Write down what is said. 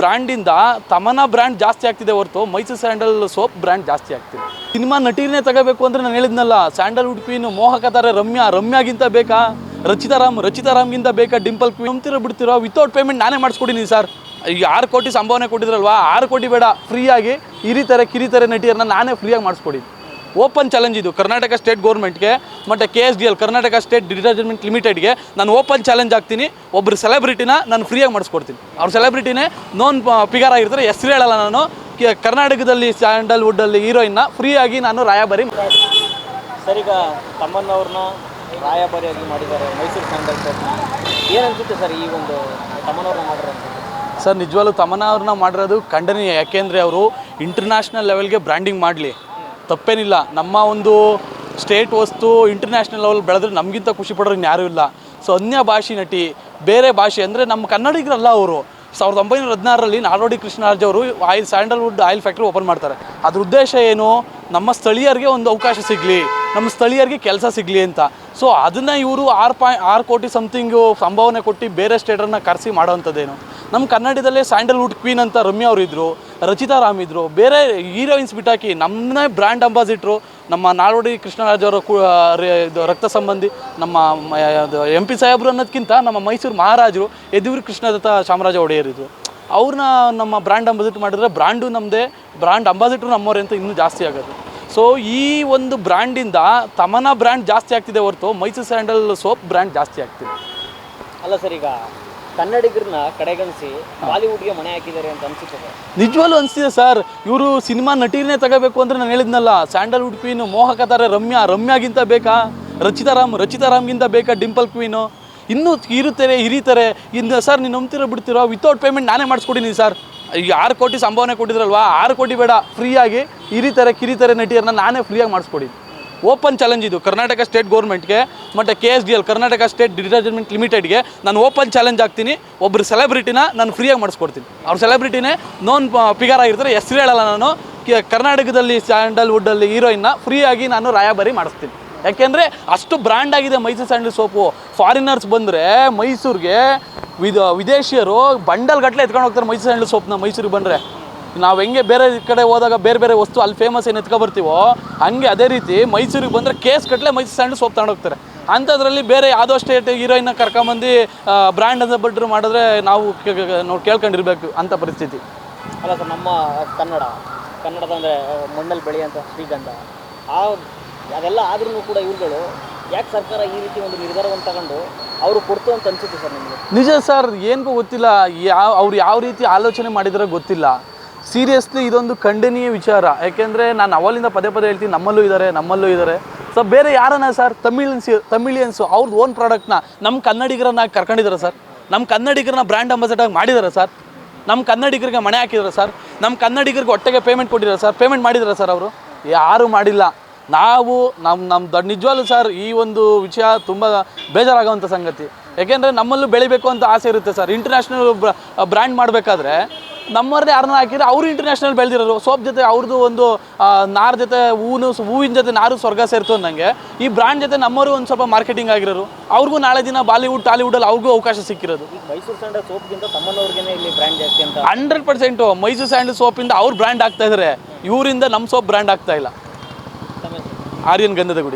ಬ್ರ್ಯಾಂಡಿಂದ ತಮನ brand ಜಾಸ್ತಿ ಆಗ್ತಿದೆ ಹೊರತು ಮೈಸೂರು ಸ್ಯಾಂಡಲ್ ಸೋಪ್ ಬ್ರ್ಯಾಂಡ್ ಜಾಸ್ತಿ ಆಗ್ತಿದೆ. ಸಿನಿಮಾ ನಟೀರನ್ನೇ ತಗೋಬೇಕು ಅಂದ್ರೆ ನಾನು ಹೇಳಿದ್ನಲ್ಲ ಸ್ಯಾಂಡಲ್ವುಡ್ ಕ್ವೀನ್ ಮೋಹಕ ಥರ ರಮ್ಯಾ, ರಮ್ಯಾಗಿಂತ ಬೇಕಾ? ರಚಿತಾರಾಮ್ ರಚಿತಾರಾಮ್ಗಿಂತ ಬೇಕಾ ಡಿಂಪಲ್ ಕ್ವೀನ್? ನಂಬ್ತಿರೋ ಬಿಡ್ತಿರೋ ವಿತೌಟ್ ಪೇಮೆಂಟ್ ನಾನೇ ಮಾಡಿಸ್ಕೊಡಿನಿ ಸರ್. ಈಗ ಆರು ಕೋಟಿ ಸಂಭಾವನೆ ಕೊಟ್ಟಿದ್ರಲ್ವಾ? ಆರು ಕೋಟಿ ಬೇಡ ಫ್ರೀಯಾಗಿ ಹಿರಿತಾರೆ ಕಿರಿತರೆ ನಟಿಯರನ್ನ ನಾನೇ ಫ್ರೀಯಾಗಿ ಮಾಡಿಸ್ಕೊಡಿ. ಓಪನ್ ಚಾಲೆಂಜ್ ಇದು. ಕರ್ನಾಟಕ ಸ್ಟೇಟ್ ಗೌರ್ಮೆಂಟ್ಗೆ ಮತ್ತು K S D L Karnataka state detergent ಲಿಮಿಟೆಡ್ಗೆ ನಾನು ಓಪನ್ ಚಾಲೆಂಜ್ ಆಗ್ತೀನಿ ಒಬ್ಬರು ಸೆಲೆಬ್ರಿಟಿನ ನಾನು ಫ್ರೀಯಾಗಿ ಮಾಡಿಸ್ಕೊಡ್ತೀನಿ. ಅವ್ರ ಸೆಲೆಬ್ರಿಟಿನೇ ನೋನ್ ಪಿಗಾರ್ ಆಗಿರ್ತಾರೆ. ಹೆಸರು ಹೇಳಲ್ಲ ನಾನು. ಕೆ- ಕರ್ನಾಟಕದಲ್ಲಿ ಸ್ಯಾಂಡಲ್ವುಡ್ಡಲ್ಲಿ ಹೀರೋಯಿನ್ನ ಫ್ರೀಯಾಗಿ ನಾನು ರಾಯಭಾರಿ ಸರ್ ಈಗ ತಮ್ಮನ್ನವ್ರನ್ನ ರಾಯಭಾರಿಯಾಗಿ ಮಾಡಿದ್ದಾರೆ ಮೈಸೂರು ಸ್ಯಾಂಡಲ್ ಏನಂತಿತ್ತು ಸರ್ ಈ ಒಂದು ತಮ್ಮನವ್ರನ್ನ ಮಾಡಿರೋದು ಸರ್ ನಿಜವಾಗ್ಲೂ ತಮನ ಅವ್ರನ್ನ ಮಾಡಿರೋದು ಖಂಡನೀಯ. ಯಾಕೆಂದರೆ ಅವರು ಇಂಟರ್ನ್ಯಾಷನಲ್ ಲೆವೆಲ್ಗೆ ಬ್ರ್ಯಾಂಡಿಂಗ್ ಮಾಡಲಿ. ತಪ್ಪೇನಿಲ್ಲ. ನಮ್ಮ ಒಂದು ಸ್ಟೇಟ್ ವಸ್ತು ಇಂಟರ್ನ್ಯಾಷನಲ್ ಲೆವೆಲ್ ಬೆಳೆದ್ರೆ ನಮಗಿಂತ ಖುಷಿ ಪಡೋರು ಯಾರೂ ಇಲ್ಲ. ಸೊ, ಅನ್ಯ ಭಾಷೆ ನಟಿ, ಬೇರೆ ಭಾಷೆ ಅಂದರೆ ನಮ್ಮ ಕನ್ನಡಿಗರಲ್ಲ ಅವರು. ಸಾವಿರದ ಒಂಬೈನೂರ ಹದಿನಾರರಲ್ಲಿ ನಾಡೋಡಿ ಕೃಷ್ಣರಾಜ್ ಅವರು oil sandalwood oil factory open ಮಾಡ್ತಾರೆ. ಅದ್ರ ಉದ್ದೇಶ ಏನು? ನಮ್ಮ ಸ್ಥಳೀಯರಿಗೆ ಒಂದು ಅವಕಾಶ ಸಿಗಲಿ. ನಮ್ಮ ಸ್ಥಳೀಯರಿಗೆ ಕೆಲಸ ಸಿಗಲಿ ಅಂತ. ಸೊ, ಅದನ್ನು ಇವರು ಆರು ಪಾಯ್, ಆರು ಕೋಟಿ ಸಮಥಿಂಗು ಸಂಭಾವನೆ ಕೊಟ್ಟು ಬೇರೆ ಸ್ಟೇಟನ್ನು ಕರೆಸಿ ಮಾಡೋವಂಥದ್ದೇನು? ನಮ್ಮ ಕನ್ನಡದಲ್ಲೇ ಸ್ಯಾಂಡಲ್ವುಡ್ ಕ್ವೀನ್ ಅಂತ ರಮ್ಯ ಅವರು ಇದ್ದರು ರಚಿತಾ ರಾಮ್ ಇದ್ದರು ಬೇರೆ ಹೀರೋಯಿನ್ಸ್ ಬಿಟ್ಟಾಕಿ ನಮ್ಮನ್ನೇ ಬ್ರ್ಯಾಂಡ್ ಅಂಬಾಸಿಟ್ರು ನಮ್ಮ ನಾಡೋಡಿ ಕೃಷ್ಣರಾಜ್ ಅವರ ಇದು ರಕ್ತ ಸಂಬಂಧಿ, ನಮ್ಮ ಎಂ ಪಿ ಸಾಹೇಬ್ರು ಅನ್ನೋದಕ್ಕಿಂತ ನಮ್ಮ ಮೈಸೂರು ಮಹಾರಾಜರು, ಯದುವೀರ್ ಕೃಷ್ಣದತ್ತ ಚಾಮರಾಜ ಒಡೆಯರಿದ್ರು ಅವ್ರನ್ನ ನಮ್ಮ ಬ್ರ್ಯಾಂಡ್ ಅಂಬಾಸಿಟ್ರ್ ಮಾಡಿದ್ರೆ ಬ್ರ್ಯಾಂಡು ನಮ್ಮದೇ ಬ್ರ್ಯಾಂಡ್ ಅಂಬಾಸಿಟ್ರು ನಮ್ಮವ್ರೆ ಅಂತ ಇನ್ನೂ ಜಾಸ್ತಿ ಆಗೋದು. ಸೊ ಈ ಒಂದು ಬ್ರ್ಯಾಂಡಿಂದ ತಮನ ಬ್ರ್ಯಾಂಡ್ ಜಾಸ್ತಿ ಆಗ್ತಿದೆ ಹೊರತು ಮೈಸೂರು ಸ್ಯಾಂಡಲ್ ಸೋಪ್ ಬ್ರ್ಯಾಂಡ್ ಜಾಸ್ತಿ ಆಗ್ತಿದೆ. ಅಲ್ಲ ಸರ್, ಈಗ ಕನ್ನಡಿಗರನ್ನ ಕಡೆಗಣಿಸಿ ಬಾಲಿವುಡ್ಗೆ ಮನೆ ಹಾಕಿದ್ದಾರೆ ಅಂತ ಅನ್ಸುತ್ತದೆ ನಿಜವಾಗ್ಲೂ ಅನಿಸ್ತಿದೆ ಸರ್, ಇವರು ಸಿನಿಮಾ ನಟಿನೇ ತಗೋಬೇಕು ಅಂದ್ರೆ ನಾನು ಹೇಳಿದ್ನಲ್ಲ, ಸ್ಯಾಂಡಲ್ವುಡ್ ಕ್ವೀನು ಮೋಹಕ ತಾರೆ ರಮ್ಯಾ, ರಮ್ಯಾಗಿಂತ ಬೇಕಾ? ರಚಿತಾರಾಮ್ ರಚಿತಾರಾಮ್ಗಿಂತ ಬೇಕಾ ಡಿಂಪಲ್ ಕ್ವೀನು ಇನ್ನೂ ಇರುತ್ತಾರೆ ಹಿರಿತಾರೆ. ಇನ್ನು ಸರ್, ನೀನು ನಂಬ್ತಿರೋ ಬಿಡ್ತಿರೋ ವಿತೌಟ್ ಪೇಮೆಂಟ್ ನಾನೇ ಮಾಡಿಸ್ಕೊಡಿನಿ ಸರ್. ಈಗ ಆರು ಕೋಟಿ ಸಂಭಾವನೆ ಕೊಟ್ಟಿದ್ರಲ್ವಾ? ಆರು ಕೋಟಿ ಬೇಡ ಫ್ರೀಯಾಗಿ ಹಿರಿತಾರೆ, ಕಿರಿತಾರೆ ನಟಿಯರನ್ನ ನಾನೇ ಫ್ರೀಯಾಗಿ ಮಾಡಿಸ್ಕೊಡಿನಿ ಓಪನ್ ಚಾಲೆಂಜ್ ಇದು. ಕರ್ನಾಟಕ ಸ್ಟೇಟ್ ಗೌರ್ಮೆಂಟ್ಗೆ ಮತ್ತು K S D L Karnataka state detergent ಲಿಮಿಟೆಡ್ಗೆ ನಾನು ಓಪನ್ ಚಾಲೆಂಜ್ ಆಗ್ತೀನಿ ಒಬ್ಬರು ಸೆಲೆಬ್ರಿಟಿನ ನಾನು ಫ್ರೀಯಾಗಿ ಮಾಡಿಸ್ಕೊಡ್ತೀನಿ. ಅವ್ರ ಸೆಲೆಬ್ರಿಟಿನೇ ನೋನ್ ಫಿಗರ್ ಆಗಿರ್ತಾರೆ. ಹೆಸರು ಹೇಳಲ್ಲ ನಾನು. ಕರ್ನಾಟಕದಲ್ಲಿ ಸ್ಯಾಂಡಲ್ವುಡ್ಡಲ್ಲಿ ಹೀರೋಯಿನ್ನ ಫ್ರೀಯಾಗಿ ನಾನು ರಾಯಭಾರಿ ಮಾಡಿಸ್ತೀನಿ. ಯಾಕೆಂದರೆ ಅಷ್ಟು ಬ್ರ್ಯಾಂಡ್ ಆಗಿದೆ ಮೈಸೂರು ಸ್ಯಾಂಡಲ್ ಸೋಪು ಫಾರಿನರ್ಸ್ ಬಂದರೆ ಮೈಸೂರಿಗೆ ವಿದ, ವಿದೇಶಿಯರು ಬಂಡಲ್ ಗಟ್ಟಲೆ ಎತ್ಕೊಂಡು ಹೋಗ್ತಾರೆ ಮೈಸೂರು ಸ್ಯಾಂಡಲ್ ಸೋಪ್ನ ಮೈಸೂರಿಗೆ ಬಂದರೆ. ನಾವು ಹೆಂಗೆ ಬೇರೆ ಕಡೆ ಹೋದಾಗ ಬೇರೆ ಬೇರೆ ವಸ್ತು ಅಲ್ಲಿ ಫೇಮಸ್ ಏನು ಎತ್ಕೊಬರ್ತೀವೋ ಹಂಗೆ ಅದೇ ರೀತಿ ಮೈಸೂರಿಗೆ ಬಂದರೆ ಕೇಸ್ ಕಟ್ಟಲೆ ಮೈಸೂರು ಸ್ಯಾಂಡಲ್ ಸೋಪ್ ತಗೊಂಡು ಹೋಗ್ತಾರೆ. ಅಂಥದ್ರಲ್ಲಿ ಬೇರೆ ಯಾವುದೋ ಸ್ಟೇಟ್ ಹೀರೋಯಿನ್ನ ಕರ್ಕೊಂಬಂದು ಬ್ರ್ಯಾಂಡ್ ಅಂತ ಬಿಟ್ಟರು ಮಾಡಿದ್ರೆ ನಾವು ನಾವು ಕೇಳ್ಕೊಂಡಿರ್ಬೇಕು ಅಂಥ ಪರಿಸ್ಥಿತಿ. ಅಲ್ಲ ಸರ್ ನಮ್ಮ ಕನ್ನಡ ಕನ್ನಡದ ಅಂದರೆ ಮಣ್ಣಲ್ಲಿ ಬೆಳೆಯುವಂಥ ಶ್ರೀಗಂಧ ಆ ಅದೆಲ್ಲ ಆದ್ರೂ ಕೂಡ ಇವುಗಳು ಯಾಕೆ ಸರ್ಕಾರ ಈ ರೀತಿ ಒಂದು ನಿರ್ಧಾರವನ್ನು ತಗೊಂಡು ಅವರು ಕೊಡ್ತು ಅಂತ ಅನಿಸುತ್ತೆ ಸರ್ ನಿಮಗೆ? ನಿಜ ಸರ್ ಏನಕ್ಕೂ ಗೊತ್ತಿಲ್ಲ ಯಾವ ಅವ್ರು ಯಾವ ರೀತಿ ಆಲೋಚನೆ ಮಾಡಿದಾರೋ ಗೊತ್ತಿಲ್ಲ. ಸೀರಿಯಸ್ಲಿ ಇದೊಂದು ಖಂಡನೀಯ ವಿಚಾರ. ಯಾಕೆಂದರೆ ನಾನು ಅವಲಿಂದ ಪದೇ ಪದೇ ಹೇಳ್ತೀನಿ, ನಮ್ಮಲ್ಲೂ ಇದ್ದಾರೆ ನಮ್ಮಲ್ಲೂ ಇದ್ದಾರೆ ಸೊ ಬೇರೆ ಯಾರನ್ನ ಸರ್ ತಮಿಳಿಯನ್ಸ್ ತಮಿಳಿಯನ್ಸು ಅವ್ರದ್ದು ಓನ್ ಪ್ರಾಡಕ್ಟ್ನ ನಮ್ಮ ಕನ್ನಡಿಗರನ್ನ ಕರ್ಕೊಂಡಿದ್ದಾರೆ ಸರ್ ನಮ್ಮ ಕನ್ನಡಿಗರನ್ನ ಬ್ರ್ಯಾಂಡ್ ಅಂಬಾಸಿಡರ್ ಮಾಡಿದ್ದಾರೆ ಸರ್ ನಮ್ಮ ಕನ್ನಡಿಗರಿಗೆ ಮನೆ ಹಾಕಿದ್ದಾರೆ ಸರ್ ನಮ್ಮ ಕನ್ನಡಿಗರಿಗೆ ಒಟ್ಟಿಗೆ ಪೇಮೆಂಟ್ ಕೊಟ್ಟಿದ್ದಾರೆ ಸರ್ ಪೇಮೆಂಟ್ ಮಾಡಿದ್ದಾರೆ ಸರ್ ಅವರು? ಯಾರೂ ಮಾಡಿಲ್ಲ. ನಾವು ನಮ್ಮ ನಮ್ಮ ದೊಡ್ಡ ನಿಜವಾಗ್ಲೂ ಸರ್ ಈ ಒಂದು ವಿಷಯ ತುಂಬ ಬೇಜಾರಾಗುವಂಥ ಸಂಗತಿ. ಯಾಕೆಂದರೆ ನಮ್ಮಲ್ಲೂ ಬೆಳಿಬೇಕು ಅಂತ ಆಸೆ ಇರುತ್ತೆ ಸರ್ ಇಂಟರ್ನ್ಯಾಷನಲ್ ಬ್ರ್ಯಾಂಡ್ ಮಾಡಬೇಕಾದ್ರೆ ನಮ್ಮವ್ರನ್ನೇ ಯಾರನ್ನ ಹಾಕಿದ್ರೆ ಅವರು ಇಂಟರ್ನ್ಯಾಷನಲ್ ಬೆಳೆದಿರೋರು. ಸೋಪ್ ಜೊತೆ ಅವ್ರದ್ದು ಒಂದು ನಾರ ಜೊತೆ ಹೂನು ಹೂವಿನ ಜೊತೆ ನಾರು ಸ್ವರ್ಗ ಸೇರ್ತು ಅಂದಂಗೆ ಈ ಬ್ರ್ಯಾಂಡ್ ಜೊತೆ ನಮ್ಮವರು ಒಂದು ಸ್ವಲ್ಪ ಮಾರ್ಕೆಟಿಂಗ್ ಆಗಿರೋರು. ಅವ್ರಿಗೂ ನಾಳೆ ದಿನ ಬಾಲಿವುಡ್ ಟಾಲಿವುಡಲ್ಲಿ ಅವ್ರಿಗೂ ಅವಕಾಶ ಸಿಕ್ಕಿರೋದು. ಮೈಸೂರು ಸ್ಯಾಂಡಲ್ ಸೋಪ್ಗಿಂತ ತಮ್ಮನವ್ರಿಗೆ ಇಲ್ಲಿ ಬ್ರ್ಯಾಂಡ್ ಜಾಸ್ತಿ ಅಂತ. ಹಂಡ್ರೆಡ್ ಪರ್ಸೆಂಟು ಮೈಸೂರು ಸ್ಯಾಂಡಲ್ ಸೋಪಿಂದ ಅವ್ರು ಬ್ರ್ಯಾಂಡ್ ಆಗ್ತಾ ಇದ್ದಾರೆ ಇವರಿಂದ ನಮ್ಮ ಸೋಪ್ ಬ್ರ್ಯಾಂಡ್ ಆಗ್ತಾ ಇಲ್ಲ. ಆರ್ಯನ್ ಗಂಧದ ಗುಡಿ.